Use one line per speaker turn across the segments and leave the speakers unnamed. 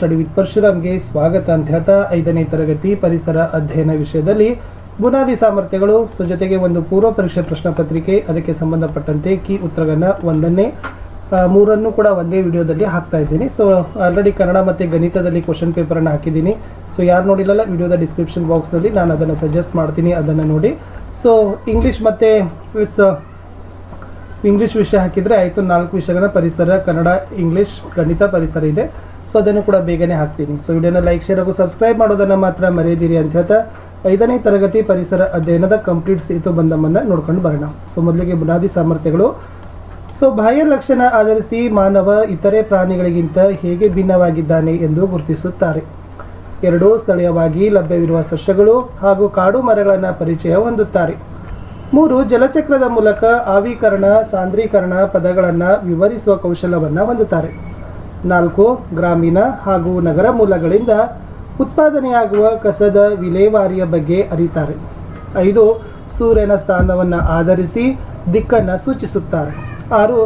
Study with ಪರಶುರಾಮ್ಗೆ ಸ್ವಾಗತ ಅಂತ ಹೇಳ್ತಾ ಐದನೇ ತರಗತಿ ಪರಿಸರ ಅಧ್ಯಯನ ವಿಷಯದಲ್ಲಿ ಬುನಾದಿ ಸಾಮರ್ಥ್ಯಗಳು ಸೊ ಜೊತೆಗೆ ಒಂದು ಪೂರ್ವ ಪರೀಕ್ಷೆ ಪ್ರಶ್ನೆ ಪತ್ರಿಕೆ, ಅದಕ್ಕೆ ಸಂಬಂಧಪಟ್ಟಂತೆ ಕೀ ಉತ್ತರಗಳನ್ನ ಒಂದನ್ನೇ ಮೂರನ್ನು ಕೂಡ ಒಂದೇ ವಿಡಿಯೋದಲ್ಲಿ ಹಾಕ್ತಾ ಇದ್ದೀನಿ. ಸೊ ಆಲ್ರೆಡಿ ಕನ್ನಡ ಮತ್ತು ಗಣಿತದಲ್ಲಿ ಕ್ವಶನ್ ಪೇಪರನ್ನು ಹಾಕಿದ್ದೀನಿ. ಸೊ ಯಾರು ನೋಡಿಲ್ಲಲ್ಲ, ವಿಡಿಯೋದ ಡಿಸ್ಕ್ರಿಪ್ಷನ್ ಬಾಕ್ಸ್ನಲ್ಲಿ ನಾನು ಅದನ್ನು ಸಜೆಸ್ಟ್ ಮಾಡ್ತೀನಿ, ಅದನ್ನು ನೋಡಿ. ಸೊ ಇಂಗ್ಲೀಷ್ ಮತ್ತು ಇಂಗ್ಲೀಷ್ ವಿಷಯ ಹಾಕಿದರೆ ಆಯಿತು. ನಾಲ್ಕು ವಿಷಯಗಳ ಪರಿಸರ, ಕನ್ನಡ ಇಂಗ್ಲೀಷ್ ಗಣಿತ ಪರಿಸರ ಇದೆ. ಸೊ ಅದನ್ನು ಕೂಡ ಬೇಗನೆ ಹಾಕ್ತೀನಿ. ಸೊ ವಿಡಿಯೋನ ಲೈಕ್ ಶೇರ್ ಹಾಗೂ ಸಬ್ಸ್ಕ್ರೈಬ್ ಮಾಡೋದನ್ನು ಮಾತ್ರ ಮರೆಯದಿರಿ ಅಂತ ಹೇಳ್ತಾ ಐದನೇ ತರಗತಿ ಪರಿಸರ ಅಧ್ಯಯನದ ಕಂಪ್ಲೀಟ್ ಸೇತು ಬಂಧಮನ್ನು ನೋಡ್ಕೊಂಡು ಬರೋಣ. ಸೊ ಮೊದಲಿಗೆ ಬುನಾದಿ ಸಾಮರ್ಥ್ಯಗಳು. ಸೊ ಬಾಹ್ಯ ಲಕ್ಷಣ ಆಧರಿಸಿ ಮಾನವ ಇತರೆ ಪ್ರಾಣಿಗಳಿಗಿಂತ ಹೇಗೆ ಭಿನ್ನವಾಗಿದ್ದಾನೆ ಎಂದು ಗುರುತಿಸುತ್ತಾರೆ. ಎರಡು, ಸ್ಥಳೀಯವಾಗಿ ಲಭ್ಯವಿರುವ ಸಸ್ಯಗಳು ಹಾಗೂ ಕಾಡು ಮರಗಳನ್ನು ಪರಿಚಯ ಹೊಂದುತ್ತಾರೆ. ಮೂರು, ಜಲಚಕ್ರದ ಮೂಲಕ ಆವೀಕರಣ, ಸಾಂದ್ರೀಕರಣ ಪದಗಳನ್ನು ವಿವರಿಸುವ ಕೌಶಲವನ್ನು ಹೊಂದುತ್ತಾರೆ. ನಾಲ್ಕು ಗ್ರಾಮೀಣ ಹಾಗೂ ನಗರ ಮೂಲಗಳಿಂದ ಉತ್ಪಾದನೆಯಾಗುವ ಕಸದ ವಿಲೇವಾರಿಯ ಬಗ್ಗೆ ಅರಿತಾರೆ. ಐದು ಸೂರ್ಯನ ಸ್ಥಾನವನ್ನು ಆಧರಿಸಿ ದಿಕ್ಕನ್ನು ಸೂಚಿಸುತ್ತಾರೆ. ಆರು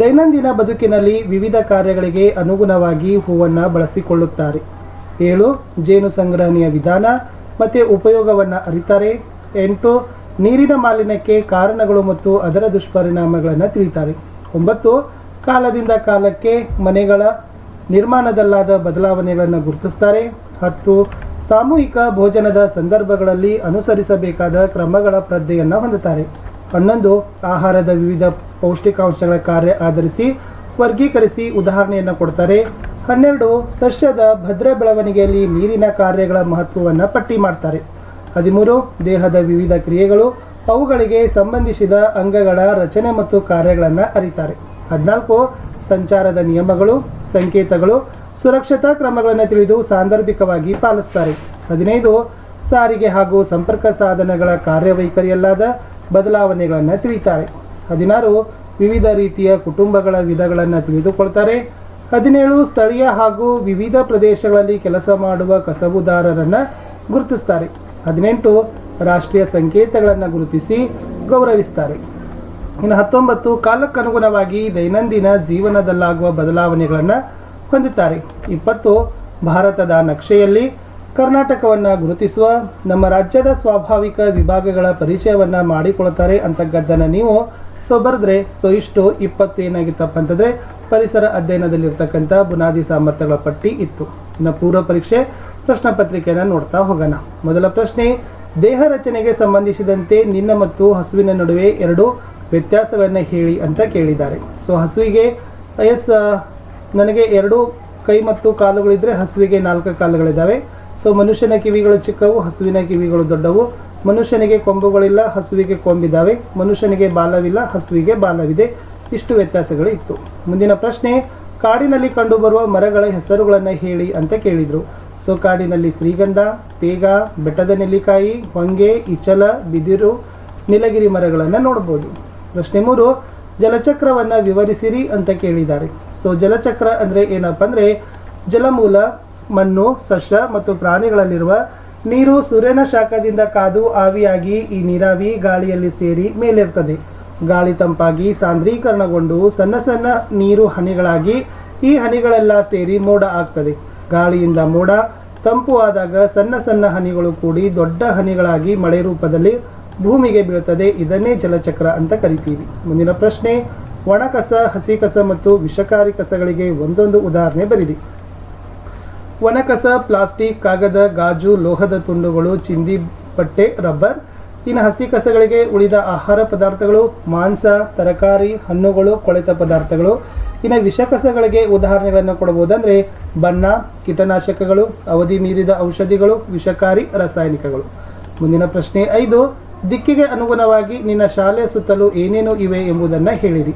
ದೈನಂದಿನ ಬದುಕಿನಲ್ಲಿ ವಿವಿಧ ಕಾರ್ಯಗಳಿಗೆ ಅನುಗುಣವಾಗಿ ಹೂವನ್ನು ಬಳಸಿಕೊಳ್ಳುತ್ತಾರೆ. ಏಳು ಜೇನು ಸಂಗ್ರಹಣೆಯ ವಿಧಾನ ಮತ್ತು ಉಪಯೋಗವನ್ನು ಅರಿತಾರೆ. ಎಂಟು ನೀರಿನ ಮಾಲಿನ್ಯಕ್ಕೆ ಕಾರಣಗಳು ಮತ್ತು ಅದರ ದುಷ್ಪರಿಣಾಮಗಳನ್ನು ತಿಳಿತಾರೆ. ಒಂಬತ್ತು ಕಾಲದಿಂದ ಕಾಲಕ್ಕೆ ಮನೆಗಳ ನಿರ್ಮಾಣದಲ್ಲಾದ ಬದಲಾವಣೆಗಳನ್ನು ಗುರುತಿಸ್ತಾರೆ. ಹತ್ತು, ಸಾಮೂಹಿಕ ಭೋಜನದ ಸಂದರ್ಭಗಳಲ್ಲಿ ಅನುಸರಿಸಬೇಕಾದ ಕ್ರಮಗಳ ಪ್ರಜ್ಞೆಯನ್ನು ಹೊಂದುತ್ತಾರೆ. ಹನ್ನೊಂದು, ಆಹಾರದ ವಿವಿಧ ಪೌಷ್ಟಿಕಾಂಶಗಳ ಕಾರ್ಯ ಆಧರಿಸಿ ವರ್ಗೀಕರಿಸಿ ಉದಾಹರಣೆಯನ್ನು ಕೊಡ್ತಾರೆ. ಹನ್ನೆರಡು, ಸಸ್ಯದ ಭದ್ರ ಬೆಳವಣಿಗೆಯಲ್ಲಿ ನೀರಿನ ಕಾರ್ಯಗಳ ಮಹತ್ವವನ್ನು ಪಟ್ಟಿ ಮಾಡ್ತಾರೆ. ಹದಿಮೂರು, ದೇಹದ ವಿವಿಧ ಕ್ರಿಯೆಗಳು ಅವುಗಳಿಗೆ ಸಂಬಂಧಿಸಿದ ಅಂಗಗಳ ರಚನೆ ಮತ್ತು ಕಾರ್ಯಗಳನ್ನು ಅರಿತಾರೆ. ಹದಿನಾಲ್ಕು, ಸಂಚಾರದ ನಿಯಮಗಳು, ಸಂಕೇತಗಳು, ಸುರಕ್ಷತಾ ಕ್ರಮಗಳನ್ನು ತಿಳಿದು ಸಾಂದರ್ಭಿಕವಾಗಿ ಪಾಲಿಸ್ತಾರೆ. ಹದಿನೈದು, ಸಾರಿಗೆ ಹಾಗೂ ಸಂಪರ್ಕ ಸಾಧನಗಳ ಕಾರ್ಯವೈಖರಿಯಲ್ಲಾದ ಬದಲಾವಣೆಗಳನ್ನು ತಿಳಿತಾರೆ. ಹದಿನಾರು, ವಿವಿಧ ರೀತಿಯ ಕುಟುಂಬಗಳ ವಿಧಗಳನ್ನು ತಿಳಿದುಕೊಳ್ತಾರೆ. ಹದಿನೇಳು, ಸ್ಥಳೀಯ ಹಾಗೂ ವಿವಿಧ ಪ್ರದೇಶಗಳಲ್ಲಿ ಕೆಲಸ ಮಾಡುವ ಕಸಬುದಾರರನ್ನು ಗುರುತಿಸ್ತಾರೆ. ಹದಿನೆಂಟು, ರಾಷ್ಟ್ರೀಯ ಸಂಕೇತಗಳನ್ನು ಗುರುತಿಸಿ ಗೌರವಿಸ್ತಾರೆ. ಇನ್ನು ಹತ್ತೊಂಬತ್ತು ಕಾಲಕ್ಕನುಗುಣವಾಗಿ ದೈನಂದಿನ ಜೀವನದಲ್ಲಾಗುವ ಬದಲಾವಣೆಗಳನ್ನು ಹೊಂದುತ್ತಾರೆ ಇಪ್ಪತ್ತು, ಭಾರತದ ನಕ್ಷೆಯಲ್ಲಿ ಕರ್ನಾಟಕವನ್ನು ಗುರುತಿಸುವ, ನಮ್ಮ ರಾಜ್ಯದ ಸ್ವಾಭಾವಿಕ ವಿಭಾಗಗಳ ಪರಿಚಯವನ್ನು ಮಾಡಿಕೊಳ್ತಾರೆ ಗದ್ದನ ನೀವು ಸೊ ಬರೆದ್ರೆ ಸೊ ಇಷ್ಟು ಇಪ್ಪತ್ತು ಏನಾಗಿತ್ತಪ್ಪ ಅಂತಂದರೆ ಪರಿಸರ ಅಧ್ಯಯನದಲ್ಲಿರ್ತಕ್ಕಂಥ ಬುನಾದಿ ಸಾಮರ್ಥ್ಯಗಳ ಪಟ್ಟಿ ಇತ್ತು. ಇನ್ನು ಪೂರ್ವ ಪರೀಕ್ಷೆ ಪ್ರಶ್ನೆ ಪತ್ರಿಕೆಯನ್ನು ನೋಡ್ತಾ ಹೋಗೋಣ. ಮೊದಲ ಪ್ರಶ್ನೆ ದೇಹ ರಚನೆಗೆ ಸಂಬಂಧಿಸಿದಂತೆ ನಿನ್ನ ಮತ್ತು ಹಸುವಿನ ನಡುವೆ ಎರಡು ವ್ಯತ್ಯಾಸಗಳನ್ನು ಹೇಳಿ ಅಂತ ಕೇಳಿದ್ದಾರೆ. ಸೊ ಹಸುವಿಗೆ ಎಸ್ ನನಗೆ ಎರಡು ಕೈ ಮತ್ತು ಕಾಲುಗಳಿದ್ರೆ ಹಸುವಿಗೆ ನಾಲ್ಕು ಕಾಲುಗಳಿದ್ದಾವೆ ಸೊ ಮನುಷ್ಯನ ಕಿವಿಗಳು ಚಿಕ್ಕವು, ಹಸುವಿನ ಕಿವಿಗಳು ದೊಡ್ಡವು. ಮನುಷ್ಯನಿಗೆ ಕೊಂಬುಗಳಿಲ್ಲ, ಹಸುವಿಗೆ ಕೊಂಬಿದ್ದಾವೆ ಮನುಷ್ಯನಿಗೆ ಬಾಲವಿಲ್ಲ, ಹಸುವಿಗೆ ಬಾಲವಿದೆ. ಇಷ್ಟು ವ್ಯತ್ಯಾಸಗಳು ಇತ್ತು ಮುಂದಿನ ಪ್ರಶ್ನೆ, ಕಾಡಿನಲ್ಲಿ ಕಂಡುಬರುವ ಮರಗಳ ಹೆಸರುಗಳನ್ನು ಹೇಳಿ ಅಂತ ಕೇಳಿದರು. ಸೊ ಕಾಡಿನಲ್ಲಿ ಶ್ರೀಗಂಧ, ತೇಗ, ಬೆಟ್ಟದ ನೆಲ್ಲಿಕಾಯಿ, ಹೊಂಗೆ, ಇಚಲ, ಬಿದಿರು, ನೀಲಗಿರಿ ಮರಗಳನ್ನು ನೋಡ್ಬೋದು. ಪ್ರಶ್ನೆ ಮೂರು, ಜಲಚಕ್ರವನ್ನು ವಿವರಿಸಿರಿ ಅಂತ ಕೇಳಿದ್ದಾರೆ. ಸೊ ಜಲಚಕ್ರ ಅಂದರೆ ಏನಪ್ಪ ಅಂದರೆ ಜಲಮೂಲ, ಮಣ್ಣು, ಸಸ್ಯ ಮತ್ತು ಪ್ರಾಣಿಗಳಲ್ಲಿರುವ ನೀರು ಸೂರ್ಯನ ಶಾಖದಿಂದ ಕಾದು ಆವಿಯಾಗಿ ಈ ನೀರಾವಿ ಗಾಳಿಯಲ್ಲಿ ಸೇರಿ ಮೇಲಿರ್ತದೆ. ಗಾಳಿ ತಂಪಾಗಿ ಸಾಂದ್ರೀಕರಣಗೊಂಡು ಸಣ್ಣ ಸಣ್ಣ ನೀರು ಹನಿಗಳಾಗಿ ಈ ಹನಿಗಳೆಲ್ಲ ಸೇರಿ ಮೋಡ ಆಗ್ತದೆ. ಗಾಳಿಯಿಂದ ಮೋಡ, ತಂಪು ಆದಾಗ ಸಣ್ಣ ಸಣ್ಣ ಹನಿಗಳು ಕೂಡಿ ದೊಡ್ಡ ಹನಿಗಳಾಗಿ ಮಳೆ ರೂಪದಲ್ಲಿ ಭೂಮಿಗೆ ಬೀಳುತ್ತದೆ. ಇದನ್ನೇ ಜಲಚಕ್ರ ಅಂತ ಕರಿತೀವಿ. ಮುಂದಿನ ಪ್ರಶ್ನೆ ಒಣ ಕಸ ಹಸಿ ಕಸ ಮತ್ತು ವಿಷಕಾರಿ ಕಸಗಳಿಗೆ ಒಂದೊಂದು ಉದಾಹರಣೆ ಬರಿದಿ ಒಣಕಸ, ಪ್ಲಾಸ್ಟಿಕ್, ಕಾಗದ, ಗಾಜು, ಲೋಹದ ತುಂಡುಗಳು, ಚಿಂದಿ, ಬಟ್ಟೆ, ರಬ್ಬರ್. ಇನ್ನು ಹಸಿ ಕಸಗಳಿಗೆ ಉಳಿದ ಆಹಾರ ಪದಾರ್ಥಗಳು ಮಾಂಸ, ತರಕಾರಿ, ಹಣ್ಣುಗಳು, ಕೊಳೆತ ಪದಾರ್ಥಗಳು. ಇನ್ನು ವಿಷಕಸಗಳಿಗೆ ಉದಾಹರಣೆಗಳನ್ನು ಕೊಡಬಹುದಂದ್ರೆ ಬಣ್ಣ, ಕೀಟನಾಶಕಗಳು, ಅವಧಿ ಮೀರಿದ ಔಷಧಿಗಳು, ವಿಷಕಾರಿ ರಾಸಾಯನಿಕಗಳು. ಮುಂದಿನ ಪ್ರಶ್ನೆ ಐದು, ದಿಕ್ಕಿಗೆ ಅನುಗುಣವಾಗಿ ನಿನ್ನ ಶಾಲೆ ಸುತ್ತಲೂ ಏನೇನು ಇವೆ ಎಂಬುದನ್ನು ಹೇಳಿರಿ.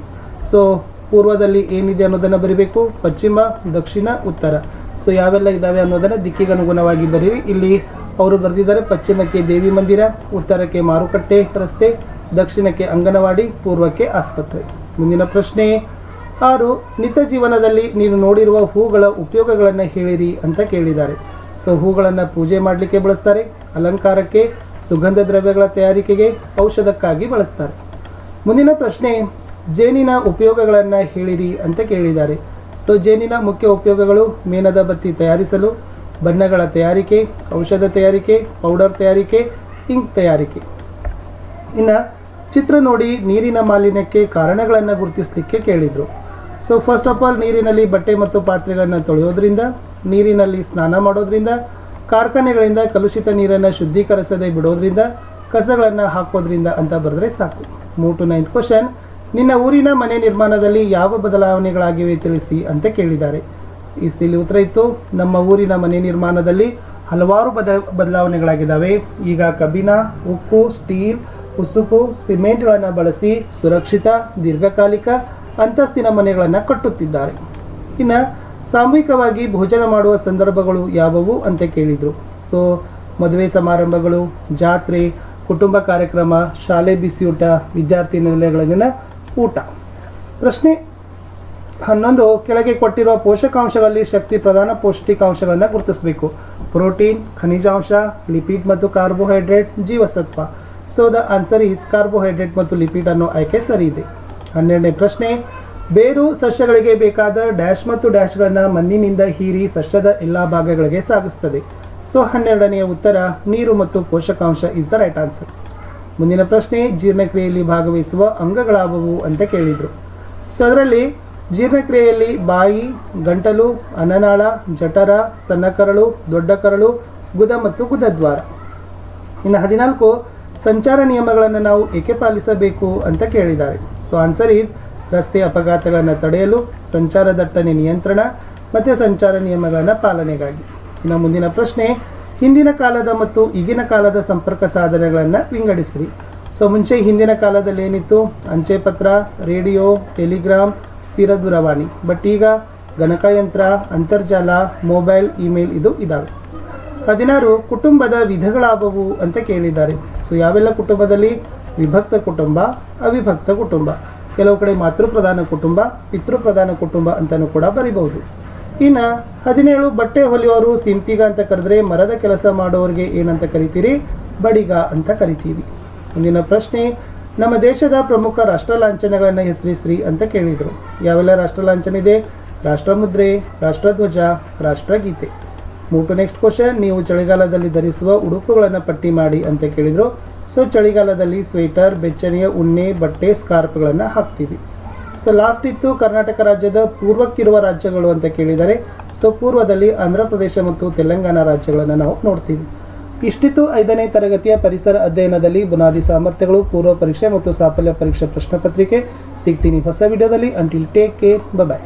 ಸೊ, ಪೂರ್ವದಲ್ಲಿ ಏನಿದೆ ಅನ್ನೋದನ್ನು ಬರಿಬೇಕು. ಪಶ್ಚಿಮ, ದಕ್ಷಿಣ, ಉತ್ತರ. ಸೊ, ಯಾವೆಲ್ಲ ಇದ್ದಾವೆ ಅನ್ನೋದನ್ನು ದಿಕ್ಕಿಗೆ ಅನುಗುಣವಾಗಿ ಬರೀರಿ. ಇಲ್ಲಿ ಅವರು ಬರೆದಿದ್ದಾರೆ ಪಶ್ಚಿಮಕ್ಕೆ ದೇವಿ ಮಂದಿರ, ಉತ್ತರಕ್ಕೆ ಮಾರುಕಟ್ಟೆ ರಸ್ತೆ, ದಕ್ಷಿಣಕ್ಕೆ ಅಂಗನವಾಡಿ, ಪೂರ್ವಕ್ಕೆ ಆಸ್ಪತ್ರೆ. ಮುಂದಿನ ಪ್ರಶ್ನೆ ಆರು, ನಿತ್ಯ ಜೀವನದಲ್ಲಿ ನೀನು ನೋಡಿರುವ ಹೂಗಳ ಉಪಯೋಗಗಳನ್ನು ಹೇಳಿರಿ ಅಂತ ಕೇಳಿದ್ದಾರೆ. ಸೊ, ಹೂಗಳನ್ನು ಪೂಜೆ ಮಾಡಲಿಕ್ಕೆ ಬಳಸ್ತಾರೆ, ಅಲಂಕಾರಕ್ಕೆ, ಸುಗಂಧ ದ್ರವ್ಯಗಳ ತಯಾರಿಕೆಗೆ, ಔಷಧಕ್ಕಾಗಿ ಬಳಸ್ತಾರೆ. ಮುಂದಿನ ಪ್ರಶ್ನೆ, ಜೇನಿನ ಉಪಯೋಗಗಳನ್ನು ಹೇಳಿರಿ ಅಂತ ಕೇಳಿದ್ದಾರೆ. ಸೊ, ಜೇನಿನ ಮುಖ್ಯ ಉಪಯೋಗಗಳು ಮೇಣದ ಬತ್ತಿ ತಯಾರಿಸಲು, ಬಣ್ಣಗಳ ತಯಾರಿಕೆ, ಔಷಧ ತಯಾರಿಕೆ, ಪೌಡರ್ ತಯಾರಿಕೆ, ಇಂಕ್ ತಯಾರಿಕೆ. ಇನ್ನು ಚಿತ್ರ ನೋಡಿ ನೀರಿನ ಮಾಲಿನ್ಯಕ್ಕೆ ಕಾರಣಗಳನ್ನು ಗುರುತಿಸಲಿಕ್ಕೆ ಕೇಳಿದರು. ಸೊ ಫಸ್ಟ್ ಆಫ್ ಆಲ್ ನೀರಿನಲ್ಲಿ ಬಟ್ಟೆ ಮತ್ತು ಪಾತ್ರೆಗಳನ್ನು ತೊಳೆಯೋದ್ರಿಂದ, ನೀರಿನಲ್ಲಿ ಸ್ನಾನ ಮಾಡೋದ್ರಿಂದ, ಕಾರ್ಖಾನೆಗಳಿಂದ ಕಲುಷಿತ ನೀರನ್ನು ಶುದ್ಧೀಕರಿಸದೆ ಬಿಡೋದ್ರಿಂದ, ಕಸಗಳನ್ನು ಹಾಕೋದ್ರಿಂದ ಅಂತ ಬರೆದ್ರೆ ಸಾಕು. ಮೂರ್ ಟು ನೈನ್ತ್ ಕ್ವಶನ್ ನಿನ್ನ ಊರಿನ ಮನೆ ನಿರ್ಮಾಣದಲ್ಲಿ ಯಾವ ಬದಲಾವಣೆಗಳಾಗಿವೆ ತಿಳಿಸಿ ಅಂತ ಕೇಳಿದ್ದಾರೆ. ಈ ಇಲ್ಲಿ ಉತ್ತರ ಇತ್ತು. ನಮ್ಮ ಊರಿನ ಮನೆ ನಿರ್ಮಾಣದಲ್ಲಿ ಹಲವಾರು ಬದ, ಬದಲಾವಣೆಗಳಾಗಿದ್ದಾವೆ. ಈಗ ಕಬ್ಬಿನ ಉಕ್ಕು, ಸ್ಟೀಲ್, ಉಸುಕು, ಸಿಮೆಂಟ್ಗಳನ್ನು ಬಳಸಿ ಸುರಕ್ಷಿತ, ದೀರ್ಘಕಾಲಿಕ ಅಂತಸ್ತಿನ ಮನೆಗಳನ್ನು ಕಟ್ಟುತ್ತಿದ್ದಾರೆ. ಇನ್ನು ಸಾಮೂಹಿಕವಾಗಿ ಭೋಜನ ಮಾಡುವ ಸಂದರ್ಭಗಳು ಯಾವುವು ಅಂತ ಕೇಳಿದರು. ಸೊ ಮದುವೆ ಸಮಾರಂಭಗಳು, ಜಾತ್ರೆ, ಕುಟುಂಬ ಕಾರ್ಯಕ್ರಮ, ಶಾಲೆ ಬಿಸಿಯೂಟ, ವಿದ್ಯಾರ್ಥಿ ನಿಲಯಗಳಲ್ಲಿನ ಊಟ. ಪ್ರಶ್ನೆ ಹನ್ನೊಂದು, ಕೆಳಗೆ ಕೊಟ್ಟಿರುವ ಪೋಷಕಾಂಶಗಳಲ್ಲಿ ಶಕ್ತಿ ಪ್ರಧಾನ ಪೌಷ್ಟಿಕಾಂಶಗಳನ್ನು ಗುರುತಿಸಬೇಕು. ಪ್ರೋಟೀನ್, ಖನಿಜಾಂಶ, ಲಿಪಿಡ್ ಮತ್ತು ಕಾರ್ಬೋಹೈಡ್ರೇಟ್, ಜೀವಸತ್ವ. So the answer is carbohydrate ಮತ್ತು ಲಿಪಿಡ್ ಅನ್ನು ಆಯ್ಕೆ ಸರಿ ಇದೆ. ಹನ್ನೆರಡನೇ ಪ್ರಶ್ನೆ, ಬೇರು ಸಸ್ಯಗಳಿಗೆ ಬೇಕಾದ ಡ್ಯಾಶ್ ಮತ್ತು ಡ್ಯಾಶ್ಗಳನ್ನು ಮಣ್ಣಿನಿಂದ ಹೀರಿ ಸಸ್ಯದ ಎಲ್ಲ ಭಾಗಗಳಿಗೆ ಸಾಗಿಸ್ತದೆ. ಸೊ, ಹನ್ನೆರಡನೆಯ ಉತ್ತರ, ನೀರು ಮತ್ತು ಪೋಷಕಾಂಶ ಇಸ್ ದ ರೈಟ್ ಆನ್ಸರ್ ಮುಂದಿನ ಪ್ರಶ್ನೆ, ಜೀರ್ಣಕ್ರಿಯೆಯಲ್ಲಿ ಭಾಗವಹಿಸುವ ಅಂಗಗಳಾವುವು ಅಂತ ಕೇಳಿದರು. ಸೊ, ಅದರಲ್ಲಿ ಜೀರ್ಣಕ್ರಿಯೆಯಲ್ಲಿ ಬಾಯಿ, ಗಂಟಲು, ಅನನಾಳ, ಜಠರ ಸಣ್ಣ ಕರಳು ದೊಡ್ಡ ಕರಳು ಗುದ ಮತ್ತು ಗುದದ್ವಾರ. ಇನ್ನು ಹದಿನಾಲ್ಕು ಸಂಚಾರ ನಿಯಮಗಳನ್ನು ನಾವು ಏಕೆ ಪಾಲಿಸಬೇಕು ಅಂತ ಕೇಳಿದ್ದಾರೆ. ಸೊ ಆನ್ಸರ್ ಈಸ್ ರಸ್ತೆ ಅಪಘಾತಗಳನ್ನು ತಡೆಯಲು ಸಂಚಾರ ದಟ್ಟಣೆ ನಿಯಂತ್ರಣ ಮತ್ತು ಸಂಚಾರ ನಿಯಮಗಳನ್ನು ಪಾಲನೆಗಾಗಿ. ಇನ್ನು ಮುಂದಿನ ಪ್ರಶ್ನೆ, ಹಿಂದಿನ ಕಾಲದ ಮತ್ತು ಈಗಿನ ಕಾಲದ ಸಂಪರ್ಕ ಸಾಧನಗಳನ್ನು ವಿಂಗಡಿಸ್ರಿ. ಸೊ ಮುಂಚೆ ಹಿಂದಿನ ಕಾಲದಲ್ಲಿ ಏನಿತ್ತು? ಅಂಚೆ ಪತ್ರ, ರೇಡಿಯೋ, ಟೆಲಿಗ್ರಾಮ್, ಸ್ಥಿರ ದೂರವಾಣಿ. ಬಟ್ ಈಗ ಗಣಕಯಂತ್ರ ಅಂತರ್ಜಾಲ, ಮೊಬೈಲ್, ಇಮೇಲ್ ಇದು ಇದಾವೆ. ಹದಿನಾರು ಕುಟುಂಬದ ವಿಧಗಳಾಗವು ಅಂತ ಕೇಳಿದ್ದಾರೆ. ಸೊ ಯಾವೆಲ್ಲ ಕುಟುಂಬದಲ್ಲಿ ವಿಭಕ್ತ ಕುಟುಂಬ, ಅವಿಭಕ್ತ ಕುಟುಂಬ? ಕೆಲವು ಕಡೆ ಮಾತೃಪ್ರಧಾನ ಕುಟುಂಬ, ಪಿತೃಪ್ರಧಾನ ಕುಟುಂಬ ಅಂತಲೂ ಕೂಡ ಬರಿಬಹುದು. ಇನ್ನು ಹದಿನೇಳು, ಬಟ್ಟೆ ಹೊಲಿಯೋರು, ಸಿಂಪಿಗ ಅಂತ ಕರೆದ್ರೆ ಮರದ ಕೆಲಸ ಮಾಡೋರಿಗೆ ಏನಂತ ಕರಿತೀರಿ? ಬಡಿಗ ಅಂತ ಕರಿತೀವಿ. ಮುಂದಿನ ಪ್ರಶ್ನೆ, ನಮ್ಮ ದೇಶದ ಪ್ರಮುಖ ರಾಷ್ಟ್ರ ಲಾಂಛನಗಳನ್ನು ಹೆಸರಿಸ್ರಿ ಅಂತ ಕೇಳಿದರು. ಯಾವೆಲ್ಲ ರಾಷ್ಟ್ರ ಲಾಂಛನ ಇದೆ? ರಾಷ್ಟ್ರಮುದ್ರೆ, ರಾಷ್ಟ್ರಧ್ವಜ, ರಾಷ್ಟ್ರಗೀತೆ. ಮೂಟು ನೆಕ್ಸ್ಟ್ ಕ್ವಶನ್ ನೀವು ಚಳಿಗಾಲದಲ್ಲಿ ಧರಿಸುವ ಉಡುಪುಗಳನ್ನು ಪಟ್ಟಿ ಮಾಡಿ ಅಂತ ಕೇಳಿದರು. ಸೊ ಚಳಿಗಾಲದಲ್ಲಿ ಸ್ವೆಟರ್ ಬೆಚ್ಚನೆಯ ಉಣ್ಣೆ, ಬಟ್ಟೆ ಸ್ಕಾರ್ಪ್ಗಳನ್ನು ಹಾಕ್ತೀವಿ. ಸೊ ಲಾಸ್ಟ್ ಇತ್ತು ಕರ್ನಾಟಕ ರಾಜ್ಯದ ಪೂರ್ವಕ್ಕಿರುವ ರಾಜ್ಯಗಳು ಅಂತ ಕೇಳಿದರೆ ಸೊ ಪೂರ್ವದಲ್ಲಿ ಆಂಧ್ರ ಪ್ರದೇಶ ಮತ್ತು ತೆಲಂಗಾಣ ರಾಜ್ಯಗಳನ್ನು ನಾವು ನೋಡ್ತೀವಿ. ಇಷ್ಟಿತ್ತು ಐದನೇ ತರಗತಿಯ ಪರಿಸರ ಅಧ್ಯಯನದಲ್ಲಿ ಬುನಾದಿ ಸಾಮರ್ಥ್ಯಗಳು, ಪೂರ್ವ ಪರೀಕ್ಷೆ ಮತ್ತು ಸಾಫಲ್ಯ ಪರೀಕ್ಷೆ ಪ್ರಶ್ನೆ ಪತ್ರಿಕೆ. ಸಿಗ್ತೀನಿ ಹೊಸ ವಿಡಿಯೋದಲ್ಲಿ. Until take care bye